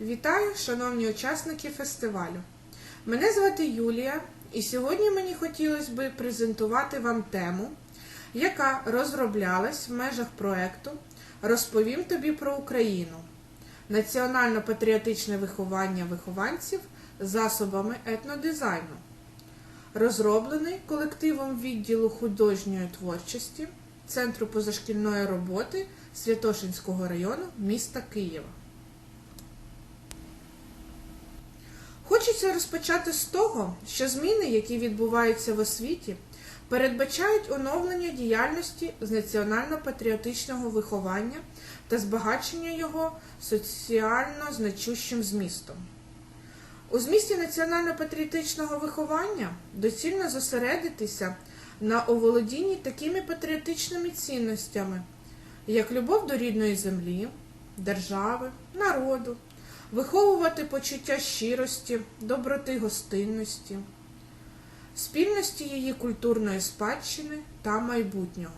Вітаю, шановні учасники фестивалю. Мене звати Юлія, і сьогодні мені хотілося би презентувати вам тему, яка розроблялась в межах проекту Розповім тобі про Україну. Національно-патріотичне виховання вихованців засобами етнодизайну, розроблений колективом відділу художньої творчості Центру позашкільної роботи Святошинського району міста Києва. Хочеться розпочати з того, що зміни, які відбуваються в освіті, передбачають оновлення діяльності з національно-патріотичного виховання та збагачення його соціально значущим змістом. У змісті національно-патріотичного виховання доцільно зосередитися на оволодінні такими патріотичними цінностями, як любов до рідної землі, держави, народу, виховувати почуття щирості, доброти гостинності, спільності її культурної спадщини та майбутнього.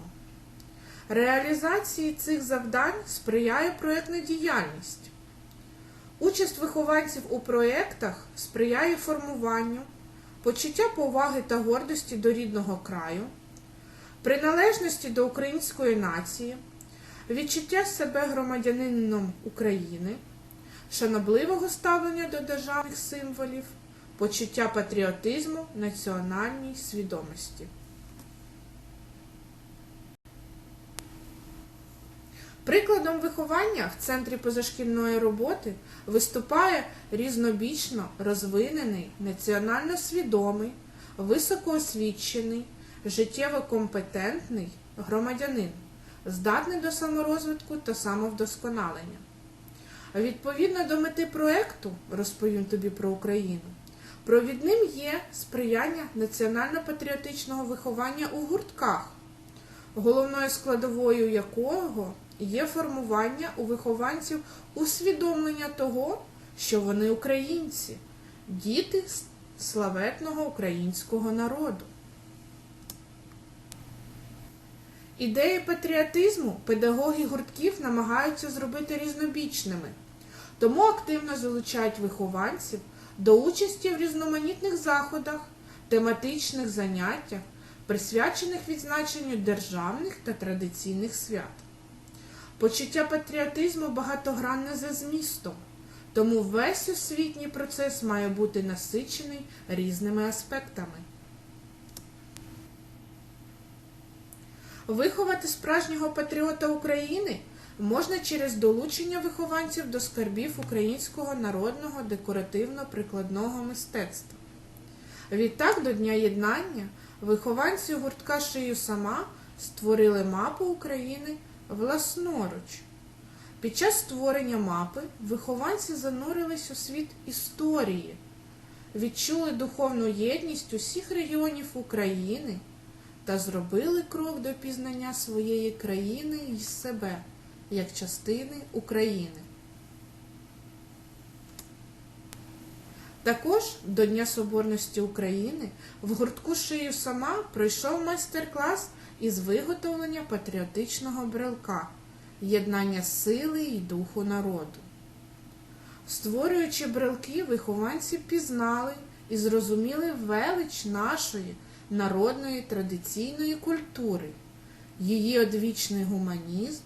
Реалізації цих завдань сприяє проєктна діяльність. Участь вихованців у проєктах сприяє формуванню, почуття поваги та гордості до рідного краю, приналежності до української нації, відчуття себе громадянином України, шанобливого ставлення до державних символів, почуття патріотизму, національній свідомості. Прикладом виховання в центрі позашкільної роботи виступає різнобічно розвинений, національно свідомий, високоосвічений, життєво компетентний громадянин, здатний до саморозвитку та самовдосконалення. Відповідно до мети проекту, розповім тобі про Україну, провідним є сприяння національно-патріотичного виховання у гуртках, головною складовою якого є формування у вихованців усвідомлення того, що вони українці, діти славетного українського народу. Ідеї патріотизму педагоги гуртків намагаються зробити різнобічними, тому активно залучають вихованців до участі в різноманітних заходах, тематичних заняттях, присвячених відзначенню державних та традиційних свят. Почуття патріотизму багатогранне за змістом, тому весь освітній процес має бути насичений різними аспектами. Виховати справжнього патріота України можна через долучення вихованців до скарбів українського народного декоративно-прикладного мистецтва. Відтак до Дня єднання вихованці гуртка Шию сама створили мапу України власноруч. Під час створення мапи вихованці занурились у світ історії, відчули духовну єдність усіх регіонів України та зробили крок до пізнання своєї країни і себе як частини України. Також до Дня Соборності України в гуртку Шию сама пройшов майстер-клас із виготовлення патріотичного брелка, єднання сили і духу народу. Створюючи брелки, вихованці пізнали і зрозуміли велич нашої народної традиційної культури, її одвічний гуманізм,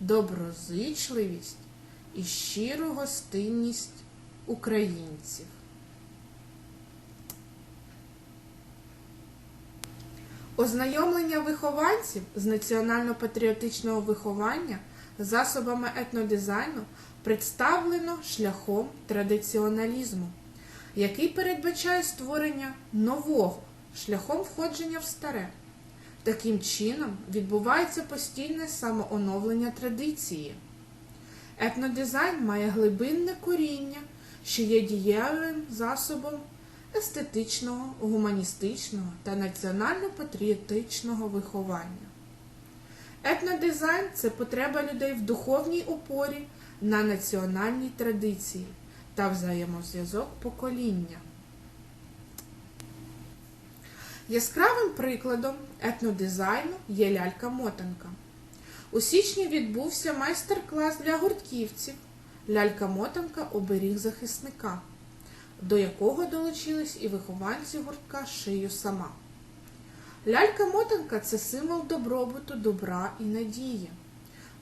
доброзичливість і щиру гостинність українців. Ознайомлення вихованців з національно-патріотичного виховання засобами етнодизайну представлено шляхом традиціоналізму, який передбачає створення нового шляхом входження в старе. Таким чином відбувається постійне самооновлення традиції. Етнодизайн має глибинне коріння, що є дієвим засобом естетичного, гуманістичного та національно-патріотичного виховання. Етнодизайн це потреба людей в духовній опорі на національній традиції та взаємозв'язок покоління. Яскравим прикладом етнодизайну є лялька-мотанка. У січні відбувся майстер-клас для гуртківців Лялька-мотанка оберіг захисника, до якого долучились і вихованці гуртка Шию сама. Лялька-мотанка це символ добробуту, добра і надії.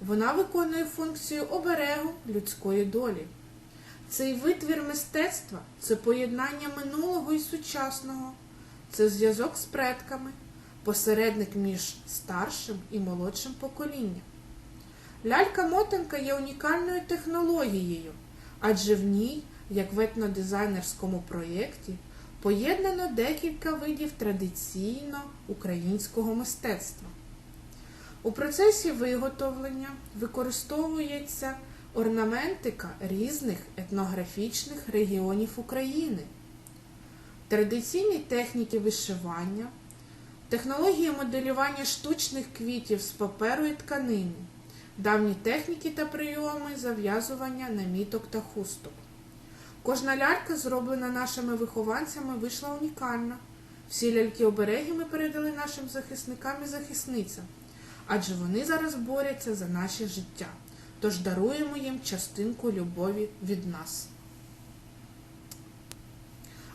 Вона виконує функцію оберегу людської долі. Цей витвір мистецтва це поєднання минулого і сучасного, це зв'язок з предками, посередник між старшим і молодшим поколінням. Лялька-мотанка є унікальною технологією, адже в ній, як в етнодизайнерському проєкті, поєднано декілька видів традиційно українського мистецтва. У процесі виготовлення використовується орнаментика різних етнографічних регіонів України, традиційні техніки вишивання, технології моделювання штучних квітів з паперу і тканини, давні техніки та прийоми зав'язування наміток та хусток. Кожна лялька, зроблена нашими вихованцями, вийшла унікальна. Всі ляльки-обереги ми передали нашим захисникам і захисницям, адже вони зараз борються за наше життя. Тож даруємо їм частинку любові від нас.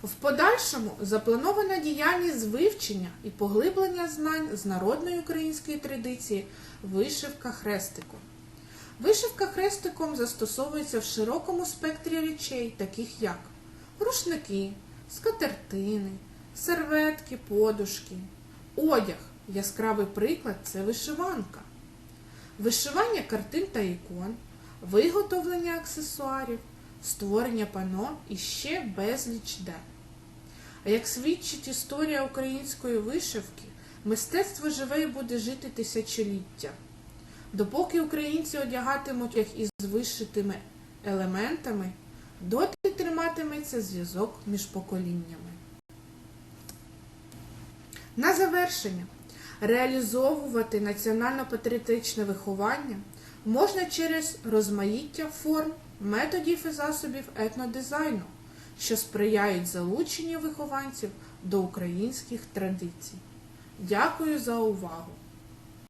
В подальшому запланована діяльність з вивчення і поглиблення знань з народної української традиції вишивка хрестиком. Вишивка хрестиком застосовується в широкому спектрі речей, таких як рушники, скатертини, серветки, подушки, одяг. Яскравий приклад це вишиванка, вишивання картин та ікон, виготовлення аксесуарів, створення пано і ще безліч де. А як свідчить історія української вишивки, мистецтво живе і буде жити тисячоліття. Допоки українці одягатимуть їх із вишитими елементами, доти триматиметься зв'язок між поколіннями. На завершення реалізовувати національно-патріотичне виховання можна через розмаїття форм, методів і засобів етнодизайну, що сприяють залученню вихованців до українських традицій. Дякую за увагу!